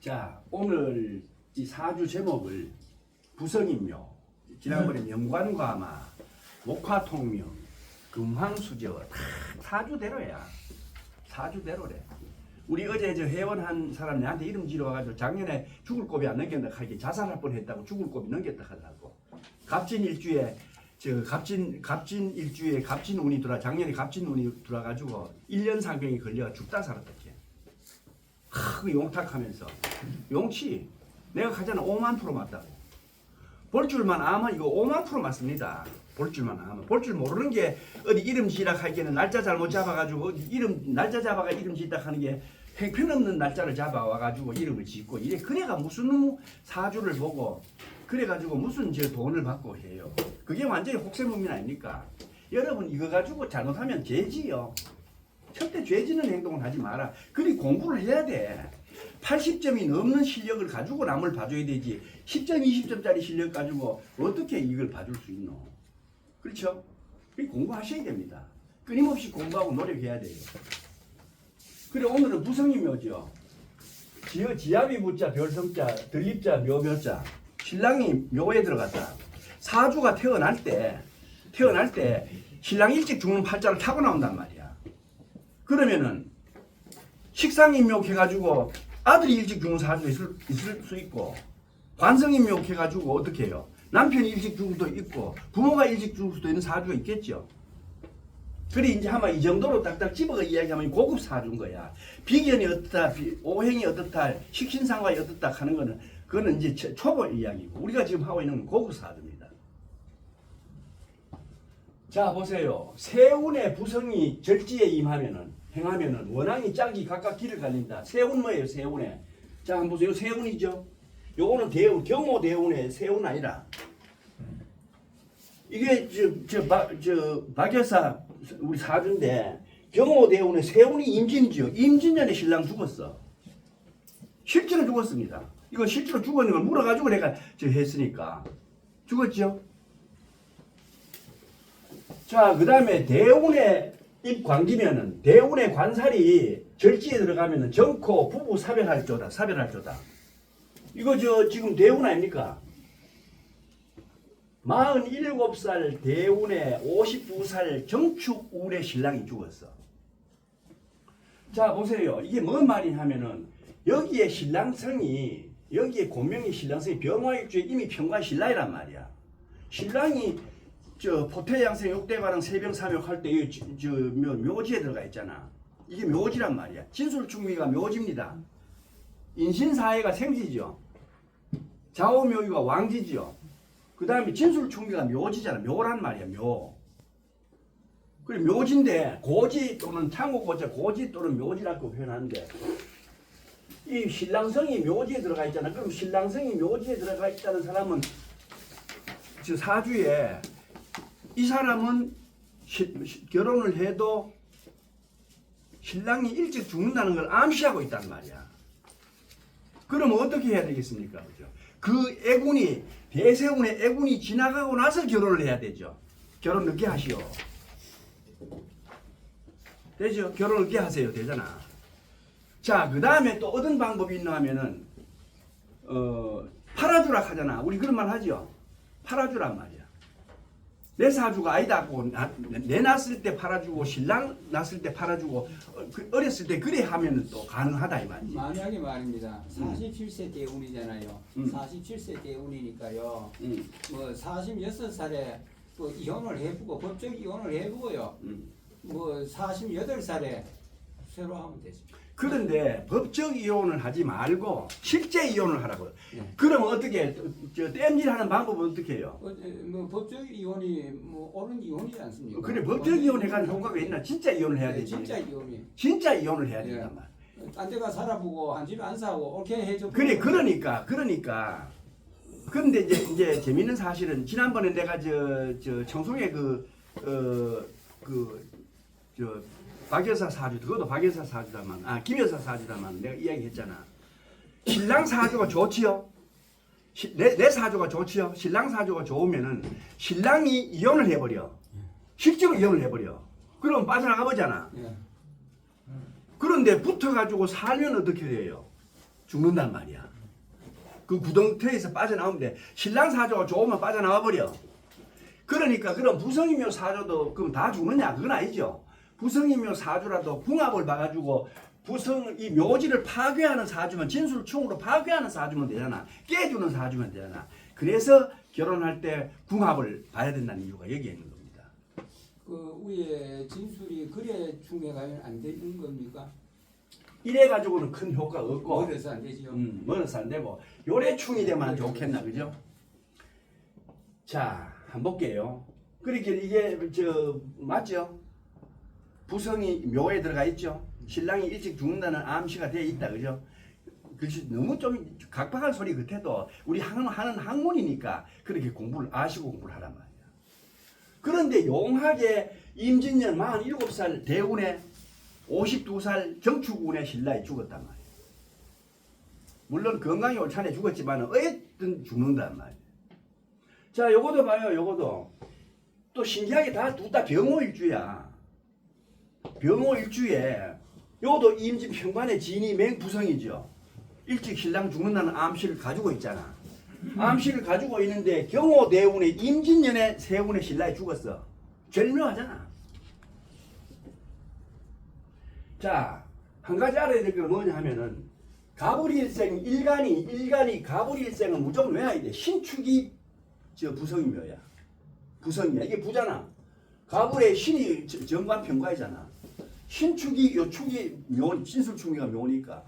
자, 오늘 이 사주 제목을 부성인묘, 지난번에 명관과마, 목화통명, 금황수저 다 사주대로야. 사주대로래. 우리 어제 저 회원한 사람 내한테 이름 지러 와가지고 작년에 죽을 고비 안 넘겼다 하게 자살할 뻔 했다고 죽을 고비 넘겼다 하더라고. 갑진 일주에 저 갑진 갑진 일주에 갑진 운이 들어 작년에 갑진 운이 들어가지고 1년 상병이 걸려 죽다 살았다 걔. 크 용탁하면서. 용치. 내가 가잖아 5만 프로 맞다고. 볼 줄만 아면 이거 5만 프로 맞습니다. 볼 줄만 아면. 볼 줄 모르는 게 어디 이름 지락 하기에는 날짜 잘못 잡아가지고 어디 이름 날짜 잡아가 이름 짓다 하는 게 형편없는 날짜를 잡아와가지고 이름을 짓고 이래. 그래가 무슨 놈 사주를 보고 그래가지고 무슨 저 돈을 받고 해요. 그게 완전히 혹세무민 아닙니까? 여러분 이거 가지고 잘못하면 죄지요 절대 죄지는 행동을 하지 마라. 그리 공부를 해야 돼. 80점이 넘는 실력을 가지고 남을 봐줘야 되지. 10점, 20점짜리 실력 가지고 어떻게 이걸 봐줄 수 있노? 그렇죠? 그 공부하셔야 됩니다. 끊임없이 공부하고 노력해야 돼요. 그래 오늘은 부성이 묘죠. 지어 지압이 부자 별성자 들립자 묘묘자 신랑이 묘에 들어갔다. 사주가 태어날 때 태어날 때 신랑 일찍 죽는 팔자를 타고 나온단 말이야. 그러면은 식상인묘 해가지고 아들이 일찍 죽는 사주도 있을, 있을 수 있고 관성인묘 해가지고 어떻게 해요? 남편이 일찍 죽을 수도 있고 부모가 일찍 죽을 수도 있는 사주가 있겠죠. 그래 이제 아마 이 정도로 딱딱 집어가 이야기하면 고급 사주인 거야. 비견이 어떻다, 비- 오행이 어떻다, 식신상관이 어떻다 하는 거는 그거는 이제 초- 초보 이야기고 우리가 지금 하고 있는 건 고급 사주입니다. 자 보세요. 세운의 부성이 절지에 임하면은 행하면은 원앙이 짝이 각각 길을 갈린다. 세운 뭐예요? 세운에. 자 한번 보세요. 세운이죠. 요거는 대운, 경호 대운의 세운 아니라. 이게 저저저 박여사 우리 사주인데 경호 대운의 세운이 임진이죠. 임진년에 신랑 죽었어. 실제로 죽었습니다. 이거 실제로 죽었는 걸 물어가지고 내가 저 했으니까 죽었죠. 자, 그 다음에 대운의 입광기면은 대운의 관살이 절지에 들어가면은 정코 부부 사별할 조다, 사별할 조다. 이거 저 지금 대운 아닙니까? 47살 대운에 52살 정축 우의 신랑이 죽었어. 자, 보세요. 이게 뭔 말이냐면은 여기에 신랑성이 여기에 고명의 신랑성이 병화일주에 이미 평관 신라이란 말이야. 신랑이 저 포태양생 육대가랑 세병삼역 할때 저 묘지에 들어가 있잖아. 이게 묘지란 말이야. 진술충미가 묘지입니다. 인신사회가 생지죠. 좌우묘유가 왕지죠. 그 다음에 진술충미가 묘지잖아. 묘란 말이야. 묘. 그래 묘지인데 고지 또는 창고고자 고지 또는 묘지라고 표현하는데 이 신랑성이 묘지에 들어가 있잖아. 그럼 신랑성이 묘지에 들어가 있다는 사람은 저 사주에 이 사람은 결혼을 해도 신랑이 일찍 죽는다는 걸 암시하고 있단 말이야. 그럼 어떻게 해야 되겠습니까? 그죠? 그 애군이 대세운의 애군이 지나가고 나서 결혼을 해야 되죠. 결혼 늦게 하시오. 되죠? 결혼 늦게 하세요. 되잖아. 자, 그 다음에 또 어떤 방법이 있나 하면은 어, 팔아주라 하잖아. 우리 그런 말 하죠. 팔아주란 말이야. 내 사주가 아니다고 나- 내 낳았을 때 팔아주고 신랑 낳았을 때 팔아주고 어, 그 어렸을 때 그래 하면 또 가능하다 이 말이지. 만약에 말입니다. 47세 대운이잖아요. 음. 47세 대운이니까요. 음, 뭐 46살에 뭐 이혼을 해보고 법적 이혼을 해보고요. 음. 뭐 48살에 새로 하면 되죠. 그런데 법적 이혼을 하지 말고 실제 이혼을 하라고. 네. 그러면 어떻게 저 땜질하는 방법은 어떻게 해요? 어, 에, 뭐 법적 이혼이 뭐 옳은 이혼이지 않습니까? 그래 법적 이혼에 관한 효과가 있나? 진짜 이혼을 해야 네, 되지. 진짜 이혼이. 진짜 이혼을 해야 예. 된단 말. 딴 데가 살아보고 한 집에 안 사고 오케이 해줘. 그래 그러니까 그러니까 그런데 이제 이제 재밌는 사실은 지난번에 내가 저 저 청송에 그, 그어그 저 박여사 사주 그것도 박여사 사주다만 아 김여사 사주다만 내가 이야기했잖아 신랑 사주가 좋지요 시- 내, 내 사주가 좋지요 신랑 사주가 좋으면은 신랑이 이혼을 해버려 실제로 이혼을 해버려 그럼 빠져나가 보잖아 예. 그런데 붙어가지고 살면 어떻게 돼요 죽는단 말이야. 그 구덩텅이에서 빠져나오면 돼. 신랑 사조가 좋으면 빠져나와 버려. 그러니까 그럼 부성이묘 사조도 그럼 다 죽느냐? 그건 아니죠. 부성이묘 사주라도 궁합을 봐가지고 부성 이 묘지를 파괴하는 사주면 진술충으로 파괴하는 사주면 되잖아. 깨주는 사주면 되잖아. 그래서 결혼할 때 궁합을 봐야 된다는 이유가 여기에 있는 겁니다. 그 위에 진술이 그래 중에가 안 되는 겁니까? 이래 가지고는 큰 효과가 없고 멀어서 안 되지요. 음, 멀어서 안 되고 요래충이 되면 좋겠나 그죠? 자, 한번 볼게요. 그렇게 이게 저 맞죠? 부성이 묘에 들어가 있죠. 신랑이 일찍 죽는다는 암시가 돼 있다 그죠? 글씨 너무 좀 각박한 소리 같아도 우리 학- 하는 학문이니까 그렇게 공부를 아시고 공부를 하란 말이야. 그런데 용하게 임진년 47살 대운에 52살 정축운에 신랑이 죽었단 말이야. 물론 건강이 옳찬에 죽었지만 어쨌든 죽는단 말이야. 자, 요거도 봐요. 요거도 또 신기하게 다 둘 다 병호일주야. 병호 일주에 요것도 임진 평관의 진이 맹부성이죠. 일찍 신랑 죽는다는 암시를 가지고 있잖아. 암시를 가지고 있는데 경호 대운의 임진년에 세운의 신랑이 죽었어. 절묘하잖아. 자, 한 가지 알아야 될 게 뭐냐 하면은 가불일생 일간이 일간이 가불일생은 무조건 외워야 돼. 신축이 저 부성이묘야. 부성이야. 이게 부잖아. 가불의 신이 저- 정관 평가이잖아. 신축이 요 축이 묘 신술축이가 묘니까.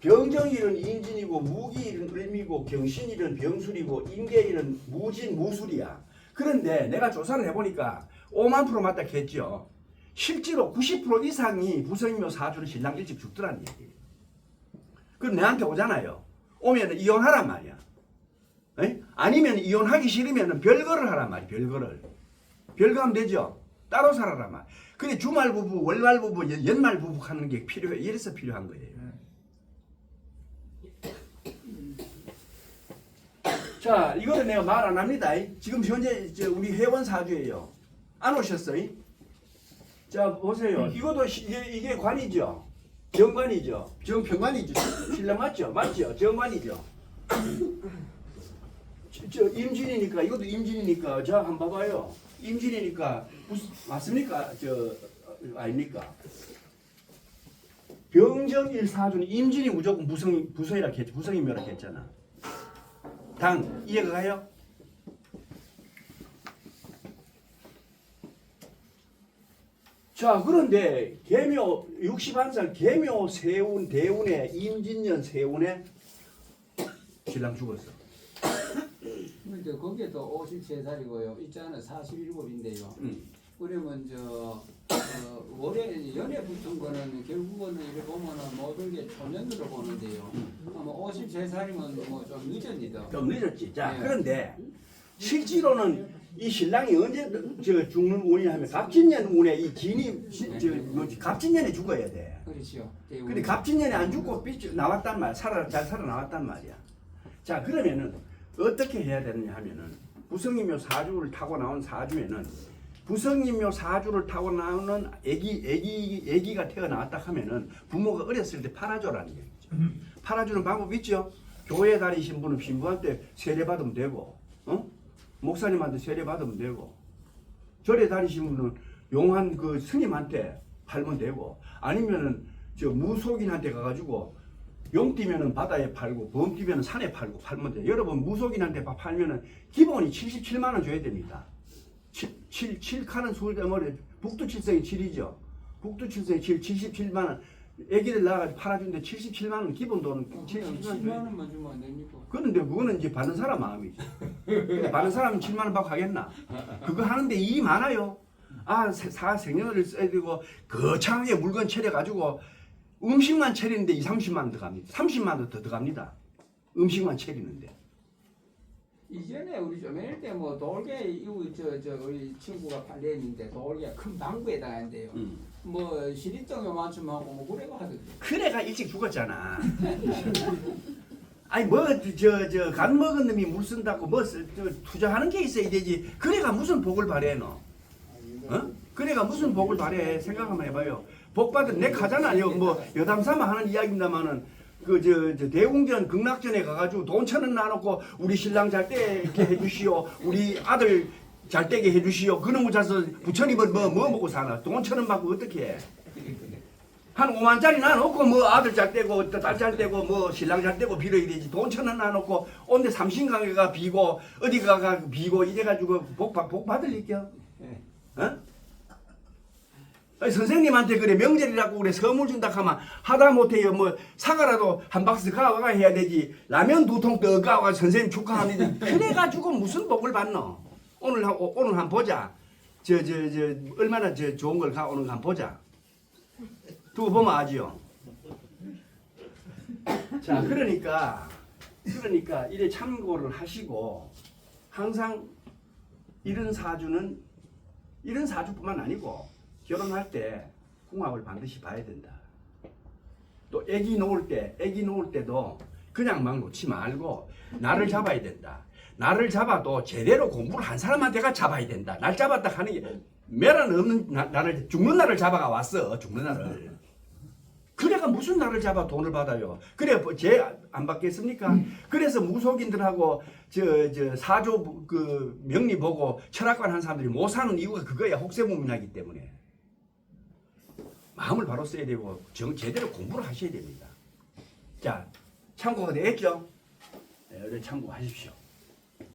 병정일은 인진이고 무기일은 을미고 경신일은 병술이고 임계일은 무진 무술이야. 그런데 내가 조사를 해보니까 5만 프로 맞다 했죠. 실제로 90% 이상이 부성이묘 사주는 신랑 일찍 죽더라는 얘기예요. 그럼 내한테 오잖아요. 오면 이혼하란 말이야. 에? 아니면 이혼하기 싫으면 별거를 하란 말이야. 별거를. 별거 하면 되죠. 따로 살아란 말. 근데 주말 부부, 월말 부부, 연- 연말 부부 하는 게 필요해. 이래서 필요한 거예요. 자, 이거는 내가 말 안 합니다. 지금 현재 저 우리 회원 사주예요. 안 오셨어요? 자, 보세요. 이것도 시- 이게, 이게 관이죠. 정관이죠. 정평관이죠. 신랑 맞죠? 맞죠? 정관이죠. 저, 저 임진이니까 이것도 임진이니까 자 한번 봐봐요. 임진이니까 무슨 맞습니까? 저 어, 아닙니까? 병정일 사주는 임진이 무조건 부성 부성이라 했 부성이묘라 했잖아. 당 이해가 가요? 자 그런데 개묘 61살 개묘 세운 대운에 임진년 세운에 신랑 죽었어. 근데 거기에도 53살이고요. 있자는 47인데요. 음. 그러면 저 어, 월에 연애 붙은 거는 결국은 이렇게 보면은 모든 게 초년으로 보는데요. 아마 53살이면 뭐 좀 늦었니다. 좀 늦었지. 자, 네. 그런데 실제로는 이 신랑이 언제 저 죽는 운이 하면 갑진년 운에 이 진이 시- 저 뭐지 갑진년에 죽어야 돼. 그렇죠. 근데 갑진년에 안 죽고 삐 나왔단 말, 살아 잘 살아 나왔단 말이야. 자, 그러면은 어떻게 해야 되느냐 하면은 부성이묘 사주를 타고 나온 사주에는 부성이묘 사주를 타고 나오는 애기 애기 애기가 태어나왔다 하면은 부모가 어렸을 때 팔아줘라는 얘기죠. 팔아주는 방법 있죠. 교회 다니신 분은 신부한테 세례 받으면 되고, 어? 목사님한테 세례 받으면 되고, 절에 다니신 분은 용한 그 스님한테 팔면 되고, 아니면은 저 무속인한테 가가지고 용 뛰면은 바다에 팔고, 범 뛰면은 산에 팔고 팔면 돼. 여러분 무속인한테 파- 팔면은 기본이 77만 원 줘야 됩니다. 7, 7, 7칸은 서울대머리 북두칠성이 7이죠. 북두칠성이 7, 77만 원. 애기들 나가지고 팔아주는데 77만 원 기본 돈은 77만 7만 원. 원만 주면 안 됩니까? 그런데 그거는 이제 받는 사람 마음이지. 근데 받는 사람은 7만 원 받고 하겠나? 그거 하는데 일이 많아요. 아, 세- 사 생년월일 써야 되고 거창하게 물건 차려 가지고 음식만 차리는데 2, 30만 원 들어갑니다. 30만 원더 들어갑니다. 음식만 차리는데. 이전에 우리 좀 이럴 때뭐 돌게 이거 저저 우리 친구가 팔려있는데 돌게 큰 방구에다가 한대요. 음. 뭐 시립정에 맞춤하고 뭐 그래가 하던데. 큰애가 일찍 죽었잖아. 아니 뭐저 저 간 먹은 놈이 물 쓴다고 뭐 쓰- 저 투자하는 게 있어야 되지. 그래가 무슨 복을 바래 너? 어? 그래가 무슨 복을 바래? 생각 한번 해봐요. 복 받은 내 가잖아. 여, 뭐 여담 삼아 하는 이야기입니다만은 그저 저 대웅전 극락전에 가가지고 돈 천 원 나놓고 우리 신랑 잘 때게 해주시오 우리 아들 잘 되게 해주시오 그놈의 자서 부처님은 뭐뭐 먹고 사나 돈 천 원 받고 어떻게 해? 한 5만짜리 나놓고 뭐 아들 잘 되고 딸 잘 되고 뭐 신랑 잘 되고 빌어야 되지 돈 천 원 나놓고 온데 삼신강에가 비고 어디가가 비고 이래가지고 복, 받- 복 받을 예. 어? 선생님한테 그래 명절이라고 그래 선물 준다 하면 하다 못해요. 뭐 사과라도 한 박스 가와가 해야 되지. 라면 두 통 더 가와 선생님 축하합니다. 그래가지고 무슨 복을 받노? 오늘 한 오- 오늘 한 보자. 저 저 저 얼마나 저 좋은 걸 가 오늘 한 보자. 두고 보면 아지요. 자 그러니까 그러니까 이래 참고를 하시고 항상 이런 사주는 이런 사주뿐만 아니고 결혼할 때 궁합을 반드시 봐야 된다. 또 아기 놓을 때, 아기 놓을 때도 그냥 막 놓지 말고 나를 잡아야 된다. 나를 잡아도 제대로 공부를 한 사람한테가 잡아야 된다. 날 잡았다 하는 게 매란 없는 나, 나를 죽는 나를 잡아가 왔어. 죽는 나를. 그래가 무슨 나를 잡아 돈을 받아요. 그래 쟤안 받겠습니까? 그래서 무속인들하고 저 저 사조 그 명리 보고 철학관 한 사람들이 못 사는 이유가 그거야. 혹세무민하기 때문에. 마음을 바로 써야 되고 정 제대로 공부를 하셔야 됩니다. 자 참고가 되겠죠? 네, 참고하십시오.